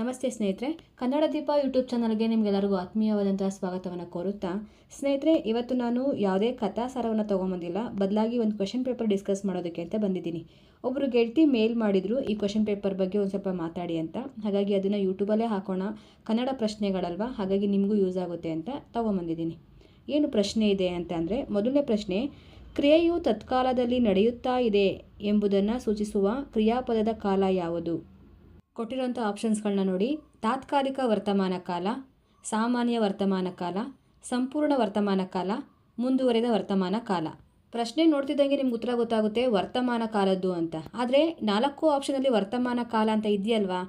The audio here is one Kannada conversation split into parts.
ನಮಸ್ತೆ ಸ್ನೇಹಿತರೆ, ಕನ್ನಡ ದೀಪ ಯೂಟ್ಯೂಬ್ ಚಾನಲ್ಗೆ ನಿಮಗೆಲ್ಲರಿಗೂ ಆತ್ಮೀಯವಾದಂತಹ ಸ್ವಾಗತವನ್ನು ಕೋರುತ್ತಾ. ಸ್ನೇಹಿತರೆ, ಇವತ್ತು ನಾನು ಯಾವುದೇ ಕಥಾ ಸಾರವನ್ನು ತೊಗೊಂಬಂದಿಲ್ಲ. ಬದಲಾಗಿ ಒಂದು ಕ್ವೆಶನ್ ಪೇಪರ್ ಡಿಸ್ಕಸ್ ಮಾಡೋದಕ್ಕೆ ಅಂತ ಬಂದಿದ್ದೀನಿ. ಒಬ್ಬರು ಗೆಳತಿ ಮೇಲ್ ಮಾಡಿದರು, ಈ ಕ್ವೆಶನ್ ಪೇಪರ್ ಬಗ್ಗೆ ಒಂದು ಸ್ವಲ್ಪ ಮಾತಾಡಿ ಅಂತ. ಹಾಗಾಗಿ ಅದನ್ನು ಯೂಟ್ಯೂಬಲ್ಲೇ ಹಾಕೋಣ. ಕನ್ನಡ ಪ್ರಶ್ನೆಗಳಲ್ವಾ? ಹಾಗಾಗಿ ನಿಮಗೂ ಯೂಸ್ ಆಗುತ್ತೆ ಅಂತ ತೊಗೊಂಬಂದಿದ್ದೀನಿ. ಏನು ಪ್ರಶ್ನೆ ಇದೆ ಅಂತ ಅಂದರೆ, ಮೊದಲನೇ ಪ್ರಶ್ನೆ, ಕ್ರಿಯೆಯು ತತ್ಕಾಲದಲ್ಲಿ ನಡೆಯುತ್ತಾ ಇದೆ ಎಂಬುದನ್ನು ಸೂಚಿಸುವ ಕ್ರಿಯಾಪದದ ಕಾಲ ಯಾವುದು? ಕೊಟ್ಟಿರೋಂಥ ಆಪ್ಷನ್ಸ್ಗಳನ್ನ ನೋಡಿ. ತಾತ್ಕಾಲಿಕ ವರ್ತಮಾನ ಕಾಲ, ಸಾಮಾನ್ಯ ವರ್ತಮಾನ ಕಾಲ, ಸಂಪೂರ್ಣ ವರ್ತಮಾನ ಕಾಲ, ಮುಂದುವರೆದ ವರ್ತಮಾನ ಕಾಲ. ಪ್ರಶ್ನೆ ನೋಡ್ತಿದ್ದಂಗೆ ನಿಮ್ಗೆ ಉತ್ತರ ಗೊತ್ತಾಗುತ್ತೆ, ವರ್ತಮಾನ ಕಾಲದ್ದು ಅಂತ. ಆದರೆ ನಾಲ್ಕು ಆಪ್ಷನಲ್ಲಿ ವರ್ತಮಾನ ಕಾಲ ಅಂತ ಇದೆಯಲ್ವಾ?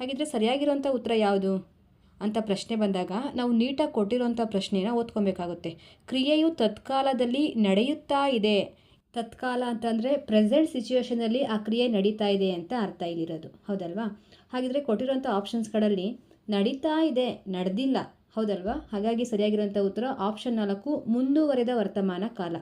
ಹಾಗಿದ್ರೆ ಸರಿಯಾಗಿರೋಂಥ ಉತ್ತರ ಯಾವುದು? ಅಂತ ಪ್ರಶ್ನೆ ಬಂದಾಗ ನಾವು ನೀಟಾಗಿ ಕೊಟ್ಟಿರೋಂಥ ಪ್ರಶ್ನೆನ ಓದ್ಕೊಬೇಕಾಗುತ್ತೆ. ಕ್ರಿಯೆಯು ತತ್ಕಾಲದಲ್ಲಿ ನಡೆಯುತ್ತಾ ಇದೆ. ತತ್ಕಾಲ ಅಂತಂದರೆ ಪ್ರೆಸೆಂಟ್ ಸಿಚುವೇಷನಲ್ಲಿ ಆ ಕ್ರಿಯೆ ನಡೀತಾ ಇದೆ ಅಂತ ಅರ್ಥ ಇಲ್ಲಿರೋದು. ಹೌದಲ್ವಾ? ಹಾಗಿದ್ರೆ ಕೊಟ್ಟಿರೋಂಥ ಆಪ್ಷನ್ಸ್ಗಳಲ್ಲಿ ನಡೀತಾ ಇದೆ, ನಡೆದಿಲ್ಲ. ಹೌದಲ್ವಾ? ಹಾಗಾಗಿ ಸರಿಯಾಗಿರೋಂಥ ಉತ್ತರ ಆಪ್ಷನ್ ನಾಲ್ಕು, ಮುಂದುವರೆದ ವರ್ತಮಾನ ಕಾಲ.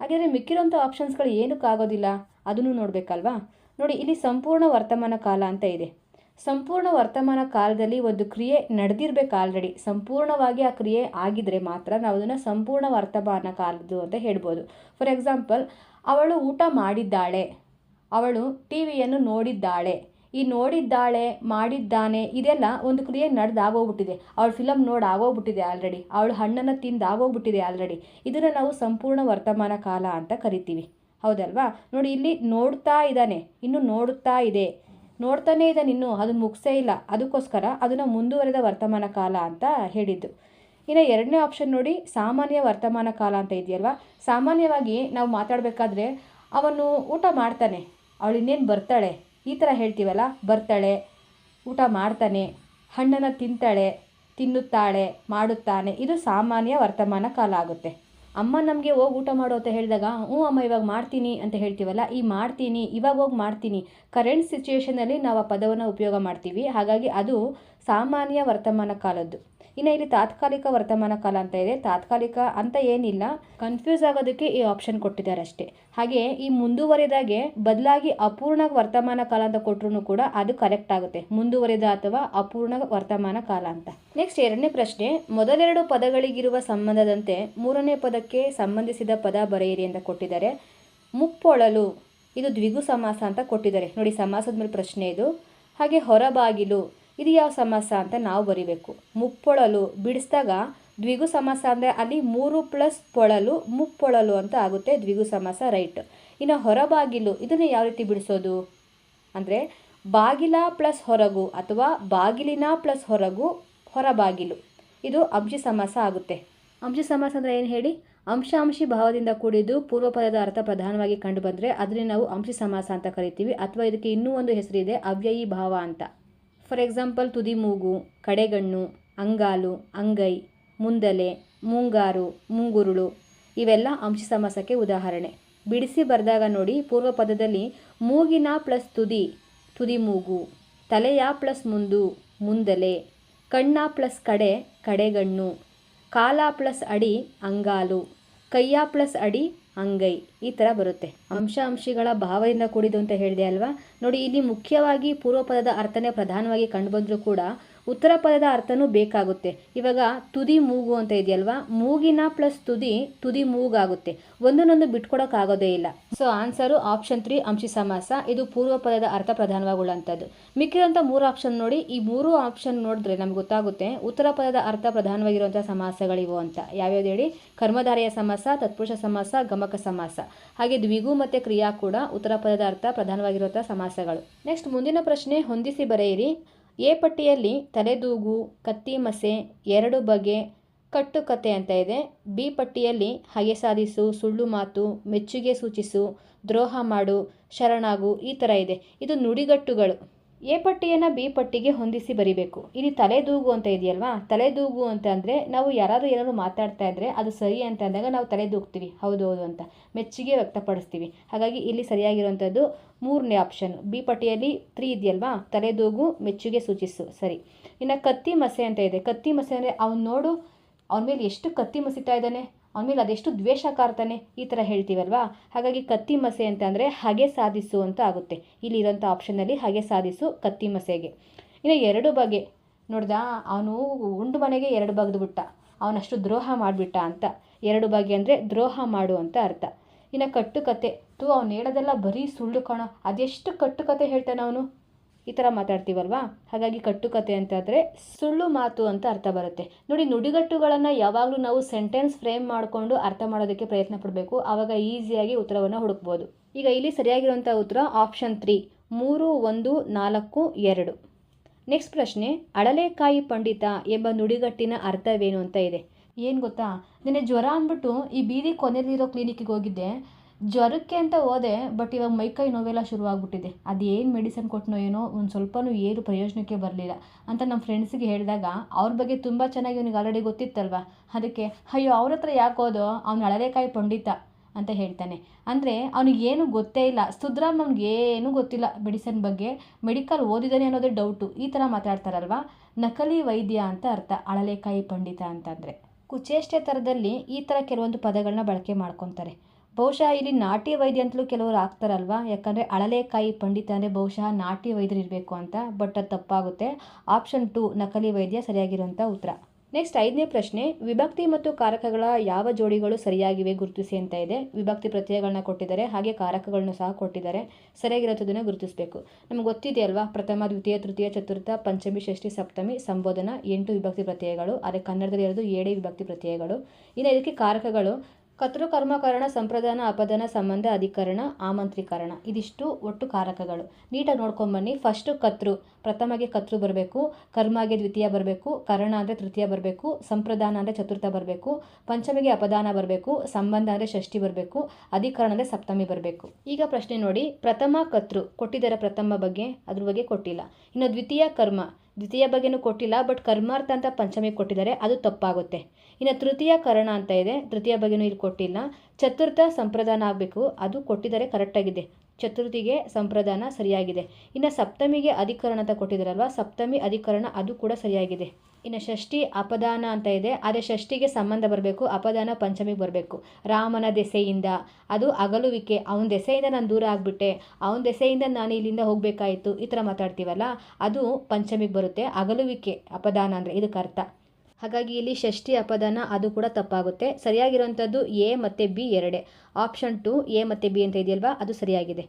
ಹಾಗಾದರೆ ಮಿಕ್ಕಿರೋಂಥ ಆಪ್ಷನ್ಸ್ಗಳು ಏನಕ್ಕಾಗೋದಿಲ್ಲ ಅದನ್ನು ನೋಡಬೇಕಲ್ವಾ? ನೋಡಿ, ಇಲ್ಲಿ ಸಂಪೂರ್ಣ ವರ್ತಮಾನ ಕಾಲ ಅಂತ ಇದೆ. ಸಂಪೂರ್ಣ ವರ್ತಮಾನ ಕಾಲದಲ್ಲಿ ಒಂದು ಕ್ರಿಯೆ ನಡೆದಿರ್ಬೇಕು ಆಲ್ರೆಡಿ ಸಂಪೂರ್ಣವಾಗಿ ಆ ಕ್ರಿಯೆ ಆಗಿದ್ರೆ ಮಾತ್ರ ನಾವು ಅದನ್ನು ಸಂಪೂರ್ಣ ವರ್ತಮಾನ ಕಾಲದ್ದು ಅಂತ ಹೇಳ್ಬೋದು. ಫಾರ್ ಎಕ್ಸಾಂಪಲ್ ಅವಳು ಊಟ ಮಾಡಿದ್ದಾಳೆ. ಅವಳು ಟಿ ವಿಯನ್ನು ನೋಡಿದ್ದಾಳೆ. ಈ ನೋಡಿದ್ದಾಳೆ, ಮಾಡಿದ್ದಾನೆ, ಇದೆಲ್ಲ ಒಂದು ಕ್ರಿಯೆ ನಡೆದು ಆಗೋಗ್ಬಿಟ್ಟಿದೆ ಅವಳು ಫಿಲಮ್ ನೋಡಿ ಆಗೋಗ್ಬಿಟ್ಟಿದೆ ಆಲ್ರೆಡಿ ಅವಳು ಹಣ್ಣನ್ನು ತಿಂದಾಗೋಗ್ಬಿಟ್ಟಿದೆ ಆಲ್ರೆಡಿ ಇದನ್ನು ನಾವು ಸಂಪೂರ್ಣ ವರ್ತಮಾನ ಕಾಲ ಅಂತ ಕರಿತೀವಿ. ಹೌದಲ್ವಾ? ನೋಡಿ, ಇಲ್ಲಿ ನೋಡ್ತಾ ಇದ್ದಾನೆ. ಇನ್ನು ನೋಡುತ್ತಾ ಇದೆ. ನೋಡ್ತಾನೇ ಇದ್ದಾನೆ ಇನ್ನೂ ಅದು ಮುಗಿಸೇ ಇಲ್ಲ. ಅದಕ್ಕೋಸ್ಕರ ಅದನ್ನು ಮುಂದುವರೆದ ವರ್ತಮಾನ ಕಾಲ ಅಂತ ಹೇಳಿದ್ದು. ಇನ್ನು ಎರಡನೇ ಆಪ್ಷನ್ ನೋಡಿ, ಸಾಮಾನ್ಯ ವರ್ತಮಾನ ಕಾಲ ಅಂತ ಇದೆಯಲ್ವಾ? ಸಾಮಾನ್ಯವಾಗಿ ನಾವು ಮಾತಾಡಬೇಕಾದ್ರೆ, ಅವನು ಊಟ ಮಾಡ್ತಾನೆ. ಅವಳು ಇನ್ನೇನು ಬರ್ತಾಳೆ? ಈ ಥರ ಹೇಳ್ತೀವಲ್ಲ? ಬರ್ತಾಳೆ, ಊಟ ಮಾಡ್ತಾನೆ, ಹಣ್ಣನ್ನು ತಿಂತಾಳೆ, ತಿನ್ನುತ್ತಾಳೆ, ಮಾಡುತ್ತಾನೆ. ಇದು ಸಾಮಾನ್ಯ ವರ್ತಮಾನ ಕಾಲ ಆಗುತ್ತೆ. ಅಮ್ಮ ನಮಗೆ ಹೋಗಿ ಊಟ ಮಾಡು ಅಂತ ಹೇಳಿದಾಗ, ಹ್ಞೂ ಅಮ್ಮ, ಇವಾಗ ಮಾಡ್ತೀನಿ ಅಂತ ಹೇಳ್ತೀವಲ್ಲ, ಈ ಮಾಡ್ತೀನಿ, ಇವಾಗ ಹೋಗಿ ಮಾಡ್ತೀನಿ. ಕರೆಂಟ್ ಸಿಚುವೇಷನಲ್ಲಿ ನಾವು ಆ ಪದವನ್ನು ಉಪಯೋಗ ಮಾಡ್ತೀವಿ. ಹಾಗಾಗಿ ಅದು ಸಾಮಾನ್ಯ ವರ್ತಮಾನ ಕಾಲದ್ದು. ಇನ್ನು ಇಲ್ಲಿ ತಾತ್ಕಾಲಿಕ ವರ್ತಮಾನ ಕಾಲ ಅಂತ ಇದೆ. ತಾತ್ಕಾಲಿಕ ಅಂತ ಏನಿಲ್ಲ. ಕನ್ಫ್ಯೂಸ್ ಆಗೋದಕ್ಕೆ ಈ ಆಪ್ಷನ್ ಕೊಟ್ಟಿದ್ದಾರೆ ಅಷ್ಟೇ. ಹಾಗೆ ಈ ಮುಂದುವರೆದಾಗೆ ಬದಲಾಗಿ ಅಪೂರ್ಣ ವರ್ತಮಾನ ಕಾಲ ಅಂತ ಕೊಟ್ಟರು ಕೂಡ ಅದು ಕರೆಕ್ಟ್ ಆಗುತ್ತೆ. ಮುಂದುವರೆದ ಅಥವಾ ಅಪೂರ್ಣ ವರ್ತಮಾನ ಕಾಲ ಅಂತ. ನೆಕ್ಸ್ಟ್ ಎರಡನೇ ಪ್ರಶ್ನೆ, ಮೊದಲೆರಡು ಪದಗಳಿಗಿರುವ ಸಂಬಂಧದಂತೆ ಮೂರನೇ ಪದಕ್ಕೆ ಸಂಬಂಧಿಸಿದ ಪದ ಬರೆಯಿರಿ ಅಂತ ಕೊಟ್ಟಿದ್ದಾರೆ. ಮುಪ್ಪೊಳಲು, ಇದು ದ್ವಿಗು ಸಮಾಸ ಅಂತ ಕೊಟ್ಟಿದ್ದಾರೆ. ನೋಡಿ ಸಮಾಸದ ಮೇಲೆ ಪ್ರಶ್ನೆ ಇದು. ಹಾಗೆ ಹೊರಬಾಗಿಲು ಇದು ಯಾವ ಸಮಾಸ ಅಂತ ನಾವು ಬರಿಬೇಕು. ಮುಪ್ಪೊಳಲು ಬಿಡಿಸಿದಾಗ ದ್ವಿಗು ಸಮಾಸ ಅಂದರೆ ಅಲ್ಲಿ ಮೂರು ಪ್ಲಸ್ ಪೊಳಲು ಮುಪ್ಪೊಳಲು ಅಂತ ಆಗುತ್ತೆ ದ್ವಿಗು ಸಮಾಸ ರೈಟ್ ಇನ್ನು ಹೊರಬಾಗಿಲು, ಇದನ್ನು ಯಾವ ರೀತಿ ಬಿಡಿಸೋದು? ಅಂದರೆ ಬಾಗಿಲ ಪ್ಲಸ್ ಹೊರಗು ಅಥವಾ ಬಾಗಿಲಿನ ಪ್ಲಸ್ ಹೊರಗು ಹೊರಬಾಗಿಲು. ಇದು ಅಂಶಿ ಸಮಾಸ ಆಗುತ್ತೆ. ಅಂಶಿ ಸಮಾಸ ಅಂದರೆ ಏನು ಹೇಳಿ? ಅಂಶಾಂಶಿ ಭಾವದಿಂದ ಕೂಡಿದ್ದು ಪೂರ್ವಪದದ ಅರ್ಥ ಪ್ರಧಾನವಾಗಿ ಕಂಡುಬಂದರೆ ಅದನ್ನೇ ನಾವು ಅಂಶಿ ಸಮಾಸ ಅಂತ ಕರಿತೀವಿ. ಅಥವಾ ಇದಕ್ಕೆ ಇನ್ನೂ ಒಂದು ಹೆಸರಿದೆ, ಅವ್ಯಯಿ ಭಾವ ಅಂತ. ಫಾರ್ ಎಕ್ಸಾಂಪಲ್ ತುದಿ ಮೂಗು ಕಡೆಗಣ್ಣು, ಅಂಗಾಲು, ಅಂಗೈ, ಮುಂದಲೆ, ಮುಂಗಾರು, ಮುಂಗುರುಳು ಇವೆಲ್ಲ ಅಂಶ ಸಮಾಸಕ್ಕೆ ಉದಾಹರಣೆ. ಬಿಡಿಸಿ ಬರೆದಾಗ ನೋಡಿ, ಪೂರ್ವ ಪದದಲ್ಲಿ ಮೂಗಿನ ಪ್ಲಸ್ ತುದಿ ತುದಿ ಮೂಗು ತಲೆಯ ಪ್ಲಸ್ ಮುಂದು, ಮುಂದಲೆ, ಕಣ್ಣ ಪ್ಲಸ್ ಕಡೆ, ಕಡೆಗಣ್ಣು, ಕಾಲ ಪ್ಲಸ್ ಅಡಿ, ಅಂಗಾಲು, ಕೈಯ ಪ್ಲಸ್ ಅಡಿ ಅಂಗೈ ಈ ಥರ ಬರುತ್ತೆ. ಅಂಶ ಅಂಶಿಗಳ ಭಾವದಿಂದ ಕೂಡಿದ್ದು ಅಂತ ಹೇಳಿದೆ ಅಲ್ವಾ? ನೋಡಿ, ಇಲ್ಲಿ ಮುಖ್ಯವಾಗಿ ಪೂರ್ವಪದದ ಅರ್ಥನೇ ಪ್ರಧಾನವಾಗಿ ಕಂಡುಬಂದರೂ ಕೂಡ ಉತ್ತರ ಪದದ ಅರ್ಥನೂ ಬೇಕಾಗುತ್ತೆ. ಇವಾಗ ತುದಿ ಮೂಗು ಅಂತ ಇದೆಯಲ್ವಾ? ಮೂಗಿನ ಪ್ಲಸ್ ತುದಿ ತುದಿ ಮೂಗಾಗುತ್ತೆ. ಒಂದನ್ನೊಂದು ಬಿಟ್ಕೊಡೋಕ್ಕಾಗೋದೇ ಇಲ್ಲ. ಸೊ ಆನ್ಸರು ಆಪ್ಷನ್ ತ್ರೀ ಅಂಶಿ ಸಮಾಸ. ಇದು ಪೂರ್ವ ಪದದ ಅರ್ಥ ಪ್ರಧಾನವಾಗುಳ್ಳಂಥದ್ದು ಮಿಕ್ಕಿರೋಂಥ ಮೂರು ಆಪ್ಷನ್ ನೋಡಿ. ಈ ಮೂರು ಆಪ್ಷನ್ ನೋಡಿದ್ರೆ ನಮ್ಗೆ ಗೊತ್ತಾಗುತ್ತೆ ಉತ್ತರ ಪದದ ಅರ್ಥ ಪ್ರಧಾನವಾಗಿರುವಂಥ ಸಮಾಸಗಳಿವು ಅಂತ. ಯಾವ್ಯಾವ್ದು ಹೇಳಿ? ಕರ್ಮಧಾರೆಯ ಸಮಾಸ, ತತ್ಪುರುಷ ಸಮಾಸ, ಗಮಕ ಸಮಾಸ. ಹಾಗೆ ದ್ವಿಗು ಮತ್ತು ಕ್ರಿಯಾ ಕೂಡ ಉತ್ತರ ಪದದ ಅರ್ಥ ಪ್ರಧಾನವಾಗಿರುವಂಥ ಸಮಾಸಗಳು. ನೆಕ್ಸ್ಟ್ ಮುಂದಿನ ಪ್ರಶ್ನೆ ಹೊಂದಿಸಿ ಬರೆಯಿರಿ. ಎ ಪಟ್ಟಿಯಲ್ಲಿ ತಲೆದೂಗು, ಕತ್ತಿ ಮಸೆ, ಎರಡು ಬಗೆ ಕಟ್ಟುಕತೆ ಅಂತ ಇದೆ. ಬಿ ಪಟ್ಟಿಯಲ್ಲಿ ಹಗೆ ಸಾಧಿಸು, ಸುಳ್ಳು ಮಾತು, ಮೆಚ್ಚುಗೆ ಸೂಚಿಸು, ದ್ರೋಹ ಮಾಡು, ಶರಣಾಗು ಈ ಥರ ಇದೆ. ಇದು ನುಡಿಗಟ್ಟುಗಳು. ಎ ಪಟ್ಟಿಯನ್ನು ಬಿ ಪಟ್ಟಿಗೆ ಹೊಂದಿಸಿ ಬರಿಬೇಕು. ಇಲ್ಲಿ ತಲೆದೂಗು ಅಂತ ಇದೆಯಲ್ವಾ? ತಲೆದೂಗು ಅಂತ ಅಂದರೆ ನಾವು ಯಾರಾದರೂ ಏನಾದರೂ ಮಾತಾಡ್ತಾ ಇದ್ದರೆ ಅದು ಸರಿ ಅಂತ ಅಂದಾಗ ನಾವು ತಲೆದೂಗ್ತೀವಿ. ಹೌದು ಹೌದು ಅಂತ ಮೆಚ್ಚುಗೆ ವ್ಯಕ್ತಪಡಿಸ್ತೀವಿ. ಹಾಗಾಗಿ ಇಲ್ಲಿ ಸರಿಯಾಗಿರುವಂಥದ್ದು ಮೂರನೇ ಆಪ್ಷನ್ ಬಿ ಪಟ್ಟಿಯಲ್ಲಿ ತ್ರೀ ಇದೆಯಲ್ವಾ? ತಲೆದೂಗು, ಮೆಚ್ಚುಗೆ, ಸೂಚಿಸು. ಸರಿ. ಇನ್ನು ಕತ್ತಿ ಮಸೆ ಅಂತ ಇದೆ. ಕತ್ತಿ ಮಸೆ ಅಂದರೆ ಅವ್ನು ನೋಡು, ಅವನ ಮೇಲೆ ಎಷ್ಟು ಕತ್ತಿ ಮಸಿತಾ ಇದ್ದಾನೆ? ಅವನ ಮೇಲೆ ಅದೆಷ್ಟು ದ್ವೇಷ ಕಾರ್ತಾನೆ ಈ ಥರ ಹೇಳ್ತೀವಲ್ವಾ? ಹಾಗಾಗಿ ಕತ್ತಿ ಮಸೆ ಅಂತ ಅಂದರೆ ಹಗೆ ಸಾಧಿಸು ಅಂತ ಆಗುತ್ತೆ. ಇಲ್ಲಿರೋಂಥ ಆಪ್ಷನ್ನಲ್ಲಿ ಹಗೆ ಸಾಧಿಸು ಕತ್ತಿ ಮಸೆಗೆ. ಇನ್ನು ಎರಡು ಬಗೆ. ನೋಡ್ದ? ಅವನು ಉಂಡು ಮನೆಗೆ ಎರಡು ಬಗೆದು ಬಿಟ್ಟ. ಅವನಷ್ಟು ದ್ರೋಹ ಮಾಡಿಬಿಟ್ಟ ಅಂತ. ಎರಡು ಬಗೆ ಅಂದರೆ ದ್ರೋಹ ಮಾಡು ಅಂತ ಅರ್ಥ. ಇನ್ನು ಕಟ್ಟುಕತೆ ತು, ಅವ್ನು ಹೇಳೋದೆಲ್ಲ ಬರೀ ಸುಳ್ಳು ಕಣೋ. ಅದೆಷ್ಟು ಕಟ್ಟುಕತೆ ಹೇಳ್ತಾನೆ ಅವನು? ಈ ಥರ ಮಾತಾಡ್ತೀವಲ್ವಾ? ಹಾಗಾಗಿ ಕಟ್ಟುಕತೆ ಅಂತಾದರೆ ಸುಳ್ಳು ಮಾತು ಅಂತ ಅರ್ಥ ಬರುತ್ತೆ. ನೋಡಿ, ನುಡಿಗಟ್ಟುಗಳನ್ನು ಯಾವಾಗಲೂ ನಾವು ಸೆಂಟೆನ್ಸ್ ಫ್ರೇಮ್ ಮಾಡಿಕೊಂಡು ಅರ್ಥ ಮಾಡೋದಕ್ಕೆ ಪ್ರಯತ್ನ ಪಡಬೇಕು. ಆವಾಗ ಈಸಿಯಾಗಿ ಉತ್ತರವನ್ನು ಹುಡುಕ್ಬೋದು. ಈಗ ಇಲ್ಲಿ ಸರಿಯಾಗಿರುವಂಥ ಉತ್ತರ ಆಪ್ಷನ್ ತ್ರೀ, ಮೂರು, ಒಂದು, ನಾಲ್ಕು, ಎರಡು. ನೆಕ್ಸ್ಟ್ ಪ್ರಶ್ನೆ ಅಡಲೇಕಾಯಿ ಪಂಡಿತ ಎಂಬ ನುಡಿಗಟ್ಟಿನ ಅರ್ಥವೇನು ಅಂತ ಇದೆ. ಏನು ಗೊತ್ತಾ? ನಿನ್ನೆ ಜ್ವರ ಅಂದ್ಬಿಟ್ಟು ಈ ಬೀದಿ ಕೊನೆಯಲ್ಲಿರೋ ಕ್ಲಿನಿಕ್ಕಿಗೆ ಹೋಗಿದ್ದೆ. ಜ್ವರಕ್ಕೆ ಅಂತ ಹೋದೆ ಬಟ್ ಇವಾಗ ಮೈಕೈ ನೋವೆಲ್ಲ ಶುರುವಾಗ್ಬಿಟ್ಟಿದೆ. ಅದು ಏನು ಮೆಡಿಸನ್ ಕೊಟ್ಟನೋ ಏನೋ ಒಂದು ಸ್ವಲ್ಪನೂ ಏನು ಪ್ರಯೋಜನಕ್ಕೆ ಬರಲಿಲ್ಲ ಅಂತ ನಮ್ಮ ಫ್ರೆಂಡ್ಸಿಗೆ ಹೇಳಿದಾಗ, ಅವ್ರ ಬಗ್ಗೆ ತುಂಬ ಚೆನ್ನಾಗಿ ಇವನಿಗೆ ಆಲ್ರೆಡಿ ಗೊತ್ತಿತ್ತಲ್ವ? ಅದಕ್ಕೆ, ಅಯ್ಯೋ, ಅವ್ರ ಹತ್ರ ಯಾಕೆ ಹೋದೋ? ಅವ್ನು ಅಳಲೆಕಾಯಿ ಪಂಡಿತ ಅಂತ ಹೇಳ್ತಾನೆ. ಅಂದರೆ ಅವನಿಗೆ ಏನು ಗೊತ್ತೇ ಇಲ್ಲ. ಸುದ್ರಾಮ್ ಅವ್ನಿಗೆ ಏನೂ ಗೊತ್ತಿಲ್ಲ ಮೆಡಿಸನ್ ಬಗ್ಗೆ. ಮೆಡಿಕಲ್ ಓದಿದ್ದಾನೆ ಅನ್ನೋದೇ ಡೌಟು ಈ ಥರ ಮಾತಾಡ್ತಾರಲ್ವ? ನಕಲಿ ವೈದ್ಯ ಅಂತ ಅರ್ಥ, ಅಳಲೆಕಾಯಿ ಪಂಡಿತ ಅಂತಂದರೆ. ಕುಚೇಷ್ಟೆ ಥರದಲ್ಲಿ ಈ ಥರ ಕೆಲವೊಂದು ಪದಗಳನ್ನ ಬಳಕೆ ಮಾಡ್ಕೊತಾರೆ. ಬಹುಶಃ ಇಲ್ಲಿ ನಾಟಿ ವೈದ್ಯ ಅಂತಲೂ ಕೆಲವರು ಆಗ್ತಾರಲ್ವಾ? ಯಾಕಂದರೆ ಅಳಲೆಕಾಯಿ ಪಂಡಿತ ಅಂದರೆ ಬಹುಶಃ ನಾಟಿ ವೈದ್ಯರು ಇರಬೇಕು ಅಂತ, ಬಟ್ ಅದು ತಪ್ಪಾಗುತ್ತೆ. ಆಪ್ಷನ್ ಟು, ನಕಲಿ ವೈದ್ಯ ಸರಿಯಾಗಿರುವಂಥ ಉತ್ತರ. ನೆಕ್ಸ್ಟ್ ಐದನೇ ಪ್ರಶ್ನೆ, ವಿಭಕ್ತಿ ಮತ್ತು ಕಾರಕಗಳ ಯಾವ ಜೋಡಿಗಳು ಸರಿಯಾಗಿವೆ ಗುರುತಿಸಿ ಅಂತ ಇದೆ. ವಿಭಕ್ತಿ ಪ್ರತ್ಯಯಗಳನ್ನ ಕೊಟ್ಟಿದ್ದಾರೆ, ಹಾಗೆ ಕಾರಕಗಳನ್ನು ಸಹ ಕೊಟ್ಟಿದ್ದಾರೆ. ಸರಿಯಾಗಿರೋದನ್ನು ಗುರುತಿಸಬೇಕು. ನಮ್ಗೆ ಗೊತ್ತಿದೆ ಅಲ್ವಾ ಪ್ರಥಮ, ದ್ವಿತೀಯ, ತೃತೀಯ, ಚತುರ್ಥ, ಪಂಚಮಿ, ಷಷ್ಠಿ, ಸಪ್ತಮಿ, ಸಂಬೋಧನ, ಎಂಟು ವಿಭಕ್ತಿ ಪ್ರತ್ಯಯಗಳು ಅದೇ ಕನ್ನಡದಲ್ಲಿ ಇರೋದು ಏಳೇ ವಿಭಕ್ತಿ ಪ್ರತ್ಯಯಗಳು. ಇನ್ನು ಇದಕ್ಕೆ ಕಾರಕಗಳು ಕರ್ಮಕರಣ, ಸಂಪ್ರದಾನ ಅಪದಾನ ಸಂಬಂಧ, ಅಧಿಕರಣ, ಆಮಂತ್ರೀಕರಣ ಇದಿಷ್ಟು ಒಟ್ಟು ಕಾರಕಗಳು. ನೀಟಾಗಿ ನೋಡ್ಕೊಂಬನ್ನಿ ಫಸ್ಟು ಕತೃ, ಪ್ರಥಮಗೆ ಕತೃ ಬರಬೇಕು, ಕರ್ಮಗೆ ದ್ವಿತೀಯ ಬರಬೇಕು, ಕರಣ ಅಂದರೆ ತೃತೀಯ ಬರಬೇಕು, ಸಂಪ್ರದಾನ ಅಂದರೆ ಚತುರ್ಥ ಬರಬೇಕು, ಪಂಚಮಿಗೆ ಅಪದಾನ ಬರಬೇಕು, ಸಂಬಂಧ ಅಂದರೆ ಷಷ್ಠಿ ಬರಬೇಕು, ಅಧಿಕರಣ ಅಂದರೆ ಸಪ್ತಮಿ ಬರಬೇಕು. ಈಗ ಪ್ರಶ್ನೆ ನೋಡಿ. ಪ್ರಥಮ ಕತೃ ಕೊಟ್ಟಿದ್ದಾರೆ ಪ್ರಥಮ ಬಗ್ಗೆ, ಅದ್ರ ಬಗ್ಗೆ ಕೊಟ್ಟಿಲ್ಲ. ಇನ್ನು ದ್ವಿತೀಯ ಕರ್ಮ ದ್ವಿತೀಯ ಬಗೆನೂ ಕೊಟ್ಟಿಲ್ಲ, ಬಟ್ ಕರ್ಮಾರ್ಥ ಅಂತ ಪಂಚಮಿ ಕೊಟ್ಟಿದ್ದಾರೆ, ಅದು ತಪ್ಪಾಗುತ್ತೆ. ಇನ್ನು ತೃತೀಯ ಕರಣ ಅಂತ ಇದೆ, ತೃತೀಯ ಬಗೆನೂ ಇಲ್ಲಿ ಕೊಟ್ಟಿಲ್ಲ. ಚತುರ್ಥ ಸಂಪ್ರದಾನ ಆಗಬೇಕು, ಅದು ಕೊಟ್ಟಿದ್ದಾರೆ, ಕರೆಕ್ಟಾಗಿದೆ. ಚತುರ್ಥಿಗೆ ಸಂಪ್ರದಾನ ಸರಿಯಾಗಿದೆ. ಇನ್ನು ಸಪ್ತಮಿಗೆ ಅಧಿಕರಣ ಅಂತ ಕೊಟ್ಟಿದ್ದಾರಲ್ವ, ಸಪ್ತಮಿ ಅಧಿಕರಣ ಅದು ಕೂಡ ಸರಿಯಾಗಿದೆ. ಇನ್ನು ಷಷ್ಠಿ ಅಪದಾನ ಅಂತ ಇದೆ. ಅದೇ ಷಷ್ಠಿಗೆ ಸಂಬಂಧ ಬರಬೇಕು, ಅಪದಾನ ಪಂಚಮಿಗೆ ಬರಬೇಕು. ರಾಮನ ದೆಸೆಯಿಂದ, ಅದು ಅಗಲುವಿಕೆ, ಅವನ ದೆಸೆಯಿಂದ ನಾನು ದೂರ ಆಗಿಬಿಟ್ಟೆ, ಅವನ ದೆಸೆಯಿಂದ ನಾನು ಇಲ್ಲಿಂದ ಹೋಗಬೇಕಾಯಿತು, ಈ ಥರ ಮಾತಾಡ್ತೀವಲ್ಲ, ಅದು ಪಂಚಮಿಗೆ ಬರುತ್ತೆ. ಅಗಲುವಿಕೆ, ಅಪದಾನ ಅಂದರೆ ಇದಕ್ಕೆ ಅರ್ಥ. ಹಾಗಾಗಿ ಇಲ್ಲಿ ಷಷ್ಠಿ ಅಪದಾನ, ಅದು ಕೂಡ ತಪ್ಪಾಗುತ್ತೆ. ಸರಿಯಾಗಿರುವಂಥದ್ದು ಎ ಮತ್ತು ಬಿ ಎರಡೇ. ಆಪ್ಷನ್ ಟು, ಎ ಮತ್ತು ಬಿ ಅಂತ ಇದೆಯಲ್ವಾ, ಅದು ಸರಿಯಾಗಿದೆ.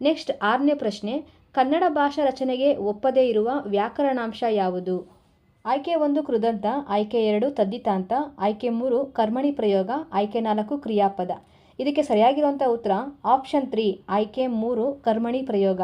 ನೆಕ್ಸ್ಟ್ ಆರನೇ ಪ್ರಶ್ನೆ, ಕನ್ನಡ ಭಾಷಾ ರಚನೆಗೆ ಒಪ್ಪದೇ ಇರುವ ವ್ಯಾಕರಣಾಂಶ ಯಾವುದು? ಆಯ್ಕೆ ಒಂದು ಕೃದಂತ, ಆಯ್ಕೆ ಎರಡು ತದ್ದಿತಾಂತ, ಆಯ್ಕೆ ಮೂರು ಕರ್ಮಣಿ ಪ್ರಯೋಗ, ಆಯ್ಕೆ ನಾಲ್ಕು ಕ್ರಿಯಾಪದ. ಇದಕ್ಕೆ ಸರಿಯಾಗಿರುವಂಥ ಉತ್ತರ ಆಪ್ಷನ್ ತ್ರೀ ಆಯ್ಕೆ ಮೂರು ಕರ್ಮಣಿ ಪ್ರಯೋಗ.